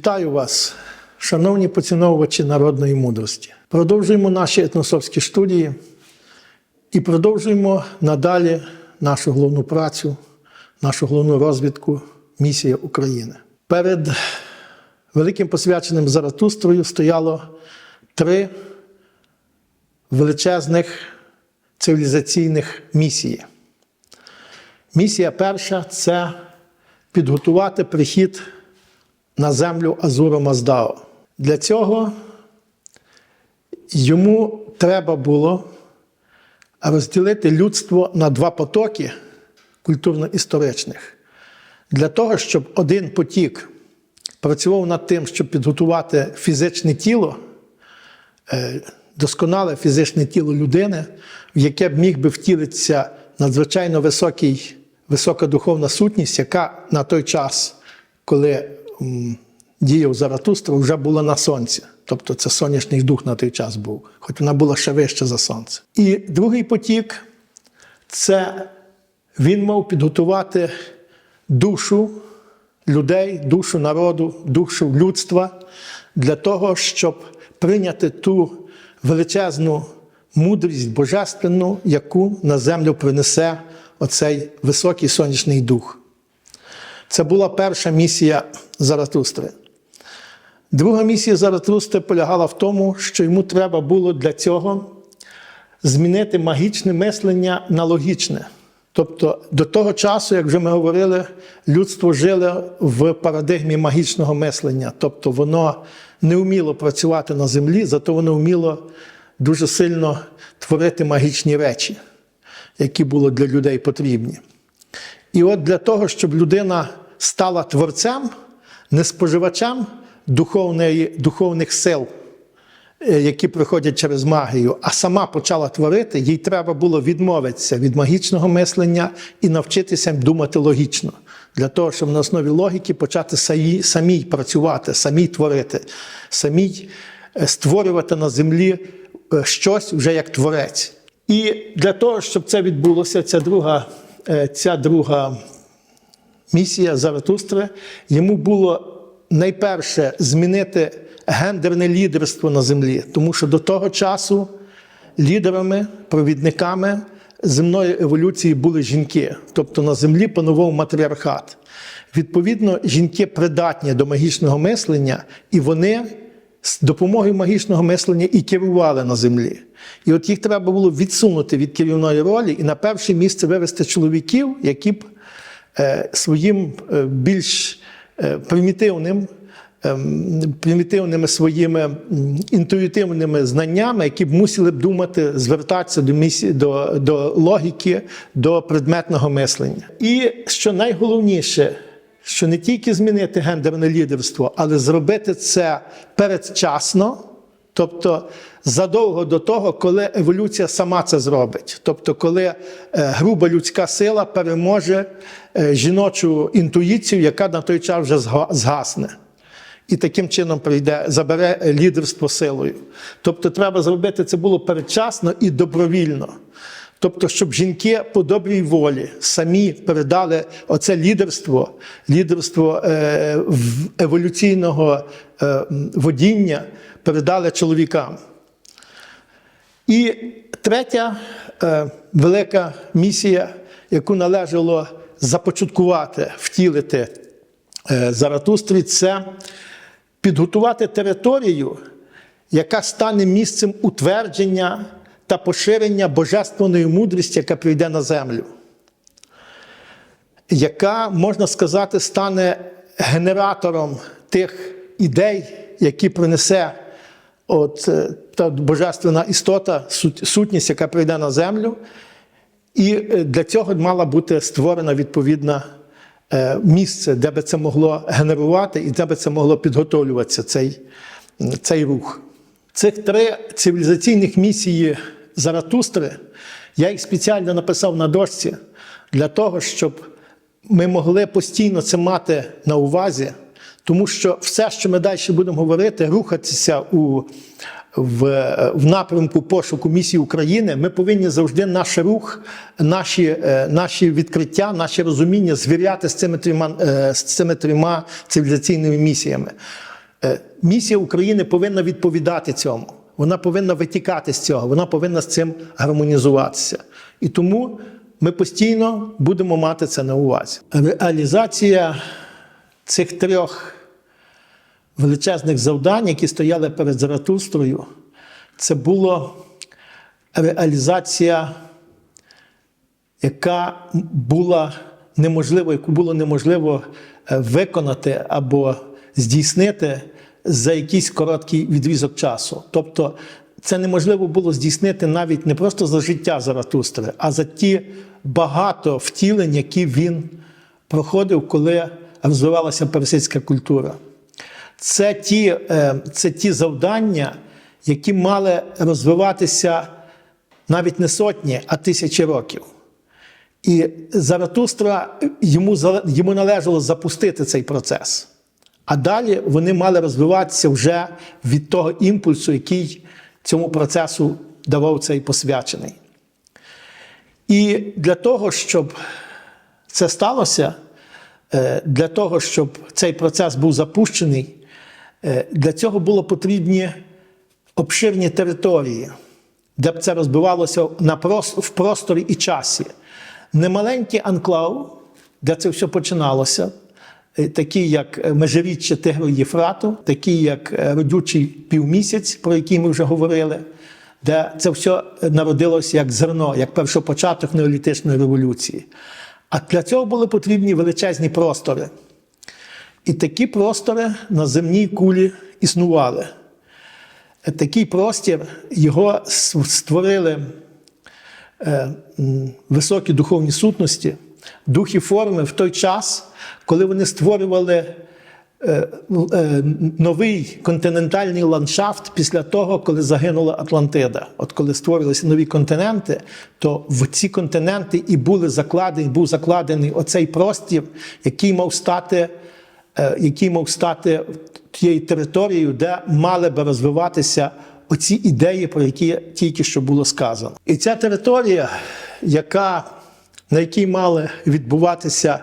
Вітаю вас, шановні поціновувачі народної мудрості. Продовжуємо наші етносовські студії і продовжуємо надалі нашу головну працю, нашу головну розвідку Місія України. Перед великим посвяченим Заратустрою стояло три величезних цивілізаційних місії. Місія перша це підготувати прихід на землю Азуро Маздао. Для цього йому треба було розділити людство на два потоки культурно-історичних. Для того, щоб один потік працював над тим, щоб підготувати фізичне тіло, е, досконале фізичне тіло людини, в яке б міг би втілитися надзвичайно високий, висока духовна сутність, яка на той час, коли діяв Заратустра, вже була на сонці. Тобто це сонячний дух на той час був, хоч вона була ще вище за сонце. І другий потік це він мав підготувати душу людей, душу народу, душу людства для того, щоб прийняти ту величезну мудрість божественну, яку на землю принесе оцей високий сонячний дух. Це була перша місія Заратустри. Друга місія Заратустри полягала в тому, що йому треба було для цього змінити магічне мислення на логічне. Тобто до того часу, як вже ми говорили, людство жило в парадигмі магічного мислення. Тобто воно не вміло працювати на землі, зато воно вміло дуже сильно творити магічні речі, які були для людей потрібні. І от для того, щоб людина стала творцем, не споживачем духовної, духовних сил, е, які приходять через магію, а сама почала творити, їй треба було відмовитися від магічного мислення і навчитися думати логічно. Для того, щоб на основі логіки почати самій, самій працювати, самій творити, самій е, створювати на землі е, щось вже як творець. І для того, щоб це відбулося, ця друга, ця друга місія Заратустри, йому було найперше змінити гендерне лідерство на землі, тому що до того часу лідерами, провідниками земної еволюції були жінки, тобто на землі панував матріархат. Відповідно, жінки придатні до магічного мислення, і вони з допомогою магічного мислення і керували на землі. І от їх треба було відсунути від керівної ролі і на перше місце вивести чоловіків, які б е, своїм е, більш е, примітивним, ем, примітивними своїми інтуїтивними знаннями, які б мусили б думати, звертатися до, місії, до, до логіки, до предметного мислення. І що найголовніше, що не тільки змінити гендерне лідерство, але зробити це передчасно, тобто задовго до того, коли еволюція сама це зробить. Тобто, коли е, груба людська сила переможе е, жіночу інтуїцію, яка на той час вже зга- згасне. І таким чином прийде, забере лідерство силою. Тобто, треба зробити це було передчасно і добровільно. Тобто, щоб жінки по добрій волі самі передали оце лідерство, лідерство е, еволюційного е, водіння, передали чоловікам. І третя е, велика місія, яку належало започаткувати, втілити Заратустрі, це підготувати територію, яка стане місцем утвердження та поширення божественної мудрості, яка прийде на землю, яка, можна сказати, стане генератором тих ідей, які принесе от, е, та божественна істота, сутність, яка прийде на землю. І е, для цього мала бути створена відповідне е, місце, де би це могло генерувати і де би це могло підготовлюватися цей, цей рух. Цих три цивілізаційних місії Заратустри я їх спеціально написав на дошці для того, щоб ми могли постійно це мати на увазі, тому що все, що ми далі будемо говорити, рухатися у, в, в напрямку пошуку місії України, ми повинні завжди наш рух, наші, е, наші відкриття, наші розуміння звіряти з цими трьома, е, з цими трьома цивілізаційними місіями. Е, Місія України повинна відповідати цьому. Вона повинна витікати з цього, вона повинна з цим гармонізуватися. І тому ми постійно будемо мати це на увазі. Реалізація цих трьох величезних завдань, які стояли перед Заратустрою, це була реалізація, яка була неможливо, яку було неможливо е, виконати або здійснити за якийсь короткий відрізок часу. Тобто це неможливо було здійснити навіть не просто за життя Заратустри, а за ті багато втілень, які він проходив, коли розвивалася персидська культура. Це ті, е, це ті завдання, які мали розвиватися навіть не сотні, а тисячі років. І Заратустра йому, йому належало запустити цей процес. А далі вони мали розвиватися вже від того імпульсу, який цьому процесу давав цей посвячений. І для того, щоб це сталося, е, для того, щоб цей процес був запущений, е, для цього було потрібні обширні території, де б це розбивалося в просторі і часі. Немаленький анклав, де це все починалося, такі як е, межиріччя Тигру Єфрату, такі як е, родючий півмісяць, про який ми вже говорили, де це все народилося як зерно, як першопочаток неолітичної революції. А для цього були потрібні величезні простори. І такі простори на земній кулі існували. Е, Такий простір його створили е, високі духовні сутності, духи форми в той час, коли вони створювали е, е, новий континентальний ландшафт після того, коли загинула Атлантида. От коли створилися нові континенти, то в ці континенти і були закладені, був закладений оцей простір, який мав стати, е, який мав стати тією територією, де мали би розвиватися оці ідеї, про які тільки що було сказано. І ця територія, яка, на якій мали відбуватися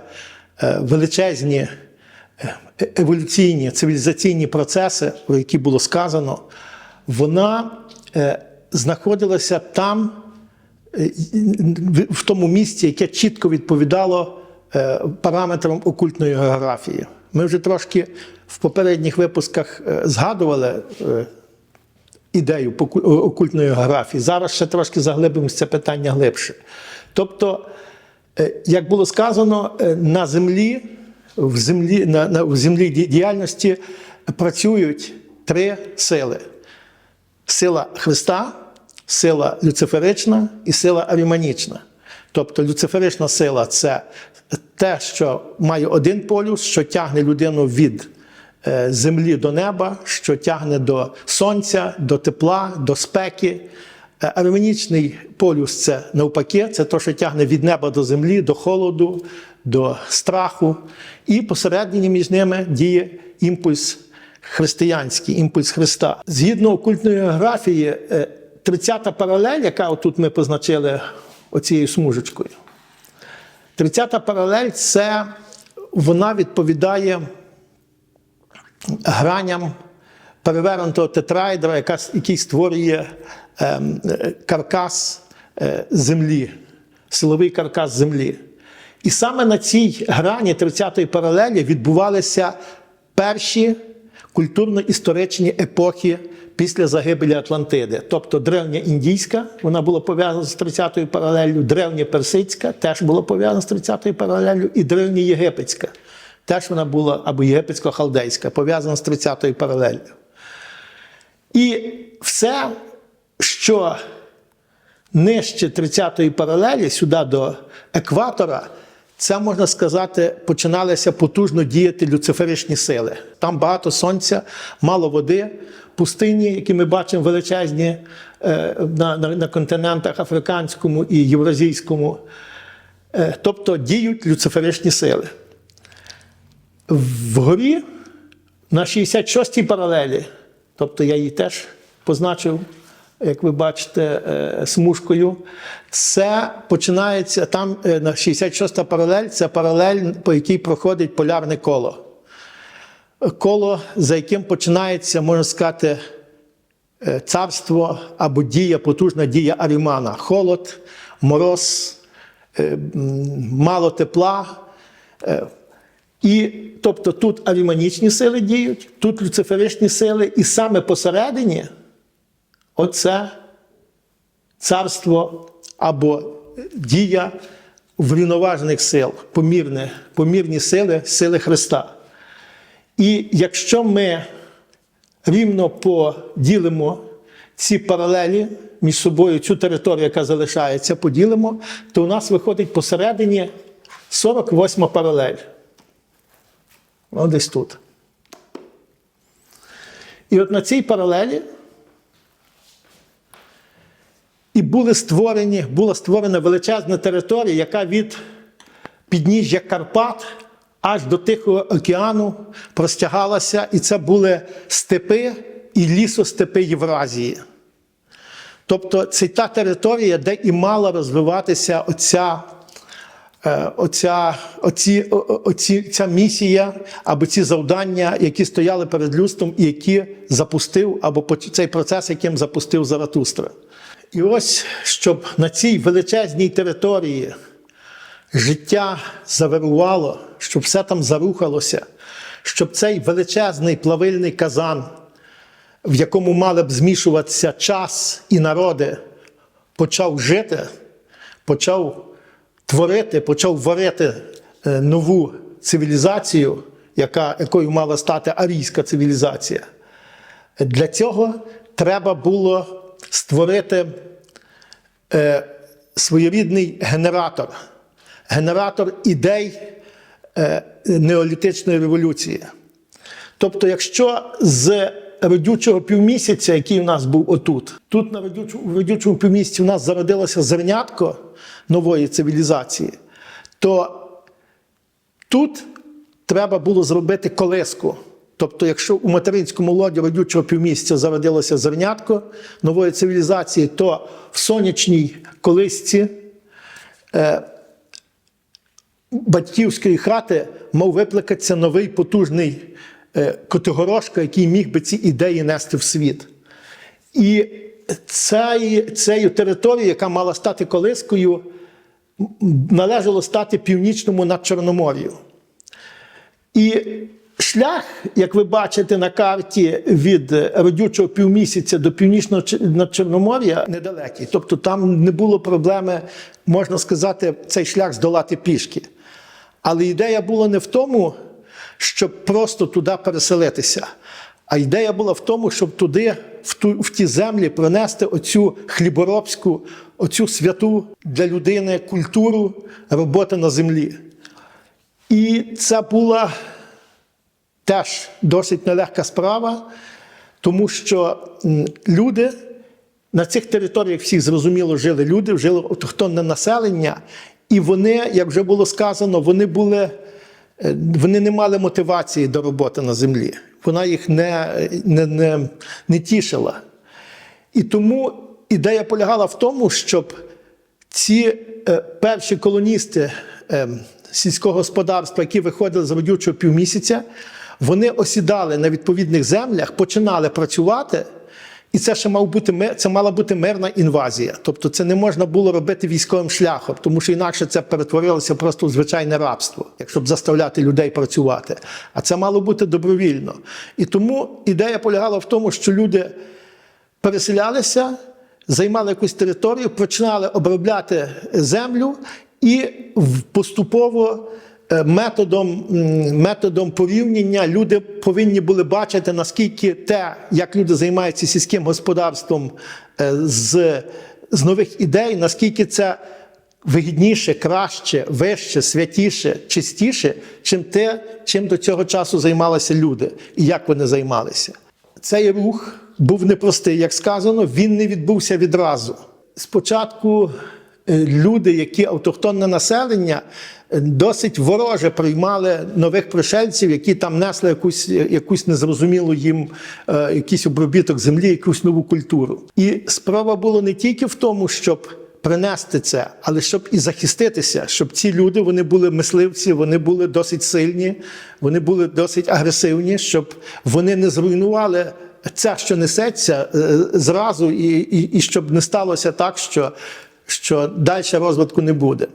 е, величезні е, еволюційні цивілізаційні процеси, про які було сказано, вона е, знаходилася там, в- тому місці, яке чітко відповідало параметрам окультної географії. Ми вже трошки в попередніх випусках згадували ідею окультної географії. Зараз ще трошки заглибимося це питання глибше. Тобто, як було сказано, е, на землі, в землі, на, на, в землі діяльності працюють три сили: сила Христа, сила люциферична і сила аріманічна. Тобто люциферична сила це те, що має один полюс, що тягне людину від е, землі до неба, що тягне до сонця, до тепла, до спеки. Е, Арменічний полюс це навпаки, це те, що тягне від неба до землі, до холоду, до страху. І посередині між ними діє імпульс християнський, імпульс Христа. Згідно окультної географії, е, 30-та паралель, яка отут ми позначили оцією смужечкою. 30-та паралель це вона відповідає граням перевернутого тетраїдра, який створює е, каркас е, землі, силовий каркас землі. І саме на цій грані 30-ї паралелі відбувалися перші культурно-історичні епохи після загибелі Атлантиди. Тобто древня індійська, вона була пов'язана з 30-ю паралеллю, древня персидська теж була пов'язана з 30-ю паралеллю, і древня єгипетська. Теж вона була або єгипетсько-халдейська, пов'язана з 30-ю паралеллю. І все, що нижче 30-ї паралелі, сюди до екватора, це можна сказати, починалися потужно діяти люциферичні сили. Там багато сонця, мало води, пустині, які ми бачимо величезні е, на, на, на континентах африканському і євразійському. Е, тобто діють люциферичні сили. Вгорі на 66-й паралелі, тобто я її теж позначив, як ви бачите, е, смужкою. Це починається там е, на 66-та паралель, це паралель, по якій проходить полярне коло. коло, за яким починається, можна сказати, е, царство або дія, потужна дія Арімана. Холод, мороз, е, мало тепла. Е, І тобто тут авіманічні сили діють, тут люциферичні сили, і саме посередині оце царство або дія врівноважених сил, помірне, помірні сили, сили Христа. І якщо ми рівно поділимо ці паралелі між собою, цю територію, яка залишається, поділимо, то у нас виходить посередині 48 паралель. Ось десь тут. І от на цій паралелі і були створені, була створена величезна територія, яка від підніжжя Карпат аж до Тихого океану простягалася, і це були степи і лісостепи Євразії. Тобто це та територія, де і мала розвиватися оця, е, оця, оці, оці, ця місія або ці завдання, які стояли перед людством і які запустив, або цей процес, яким запустив Заратустра. І ось, щоб на цій величезній території життя завирувало, щоб все там зарухалося, щоб цей величезний плавильний казан, в якому мали б змішуватися час і народи, почав жити, почав творити, почав варити е, нову цивілізацію, яка, якою мала стати арійська цивілізація. Для цього треба було створити е, своєрідний генератор, генератор ідей е, неолітичної революції. Тобто, якщо з родючого півмісяця, який у нас був отут, тут на родючому, в родючому півмісяці у нас зародилося зернятко нової цивілізації, то тут треба було зробити колиску. Тобто, якщо у материнському лоді родючого півмісяця зародилося зернятко нової цивілізації, то в сонячній колисці е, батьківської хати мав випликатися новий потужний е, Котигорошка, який міг би ці ідеї нести в світ. І цією, цією територією, яка мала стати колискою, належало стати північному надчорномор'ю. І шлях, як ви бачите на карті, від родючого півмісяця до північного Ч- надчорномор'я недалекий. Тобто там не було проблеми, можна сказати, цей шлях здолати пішки. Але ідея була не в тому, щоб просто туди переселитися. А ідея була в тому, щоб туди, в, ту, в ті землі, принести оцю хліборобську, оцю святу для людини культуру роботи на землі. І це була теж досить нелегка справа, тому що люди на цих територіях всіх зрозуміло жили люди, жили автохтонне населення, і вони, як вже було сказано, вони були. е, Вони не мали мотивації до роботи на землі. Вона їх не, не, не, не тішила. І тому ідея полягала в тому, щоб ці е, перші колоністи е, сільського господарства, які виходили з родючого півмісяця, вони осідали на відповідних землях, починали працювати. І це ще мав бути це мала бути мирна інвазія. Тобто це не можна було робити військовим шляхом, тому що інакше це перетворилося просто в звичайне рабство, якщо б заставляти людей працювати. А це мало бути добровільно. І тому ідея полягала в тому, що люди переселялися, займали якусь територію, починали обробляти землю і поступово методом, м, методом порівняння люди повинні були бачити, наскільки те, як люди займаються сільським господарством е, з, з нових ідей, наскільки це вигідніше, краще, вище, святіше, чистіше, чим те, чим до цього часу займалися люди і як вони займалися. Цей рух був непростий, як сказано, він не відбувся відразу. Спочатку е, люди, які автохтонне населення, е, досить вороже приймали нових пришельців, які там несли якусь, якусь незрозумілу їм е, якийсь обробіток землі, якусь нову культуру. І справа була не тільки в тому, щоб принести це, але щоб і захиститися, щоб ці люди вони були мисливці, вони були досить сильні, вони були досить агресивні, щоб вони не зруйнували це, що несеться е, зразу, і, і, і щоб не сталося так, що, що далі розвитку не буде.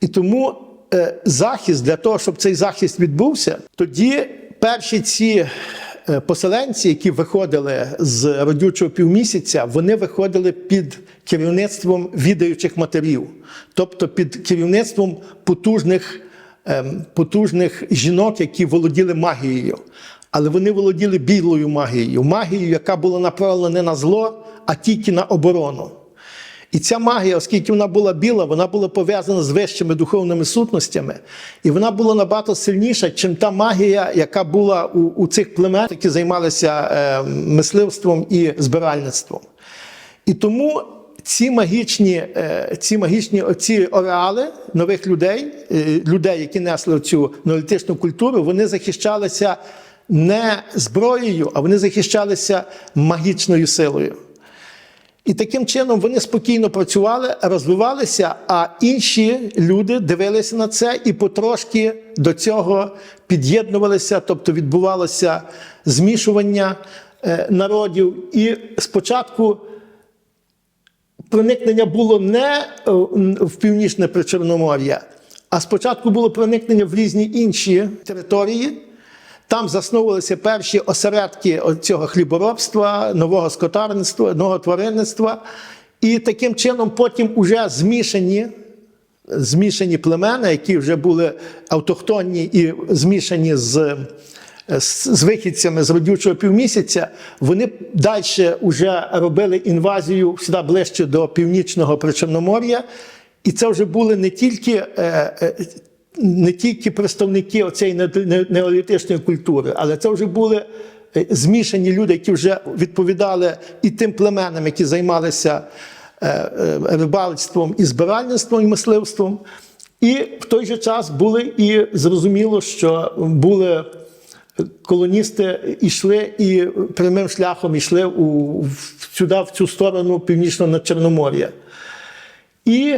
І тому е, захист для того, щоб цей захист відбувся, тоді перші ці е, поселенці, які виходили з родючого півмісяця, вони виходили під керівництвом відаючих матерів, тобто під керівництвом потужних, ем, потужних жінок, які володіли магією. Але вони володіли білою магією, магією, яка була направлена не на зло, а тільки на оборону. І ця магія, оскільки вона була біла, вона була пов'язана з вищими духовними сутностями, і вона була набагато сильніша, ніж та магія, яка була у, у цих племен, які займалися е, мисливством і збиральництвом. І тому ці магічні, е, ці магічні ці ореали нових людей, е, людей, які несли цю неолітичну культуру, вони захищалися не зброєю, а вони захищалися магічною силою. І таким чином вони спокійно працювали, розвивалися, а інші люди дивилися на це і потрошки до цього під'єднувалися, тобто відбувалося змішування е, народів. І спочатку проникнення було не е, в північне Причорномор'я, а спочатку було проникнення в різні інші території. Там засновувалися перші осередки цього хліборобства, нового скотарництва, нового тваринництва. І таким чином потім уже змішані, змішані племена, які вже були автохтонні і змішані з, з, вихідцями з родючого півмісяця, вони далі вже робили інвазію сюди ближче до північного Причорномор'я. І це вже були не тільки. Не тільки представники цієї неолітичної культури, але це вже були е, змішані люди, які вже відповідали і тим племенам, які займалися е, е, рибальством і збиральництвом і мисливством. І в той же час були і зрозуміло, що були колоністи йшли і прямим шляхом йшли у, сюди, в цю сторону північного над Чорномор'я. І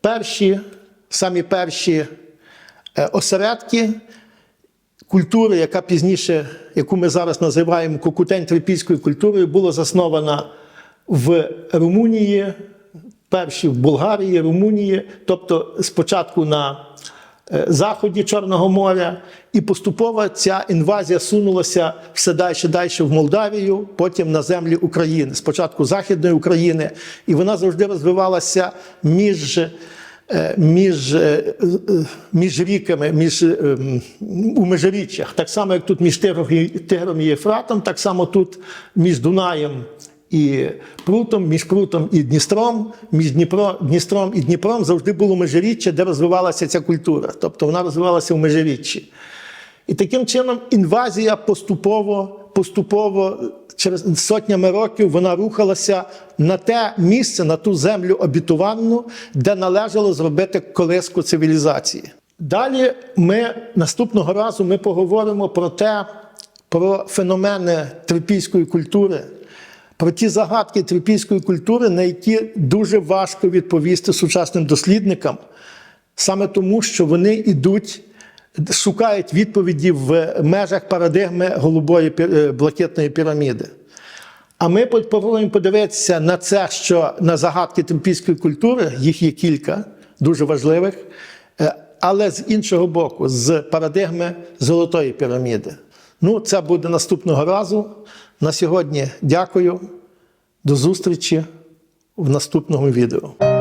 перші, самі перші осередки культури, яка пізніше, яку ми зараз називаємо кукутень трипільською культурою, була заснована в Румунії, перші в Болгарії, Румунії, тобто спочатку на е, заході Чорного моря, і поступово ця інвазія сунулася все далі далі в Молдавію, потім на землі України, спочатку Західної України, і вона завжди розвивалася між. Е, між е, е, між ріками, між, у межиріччях, так само, як тут між Тигром і Єфратом, так само тут між Дунаєм і Прутом, між Прутом і Дністром, між Дніпро, Дністром і Дніпром завжди було межиріччя, де розвивалася ця культура. Тобто вона розвивалася в межиріччі. І таким чином інвазія поступово поступово через сотнями років вона рухалася на те місце, на ту землю обітовану, де належало зробити колиску цивілізації. Далі ми наступного разу ми поговоримо про те, про феномени трипільської культури, про ті загадки трипільської культури, на які дуже важко відповісти сучасним дослідникам, саме тому, що вони йдуть шукають відповіді в межах парадигми голубої е, блакитної піраміди. А ми попробуємо подивитися на це, що на загадки темпійської культури, їх є кілька, дуже важливих, е, але з іншого боку, з парадигми золотої піраміди. Ну, це буде наступного разу. На сьогодні дякую. До зустрічі в наступному відео.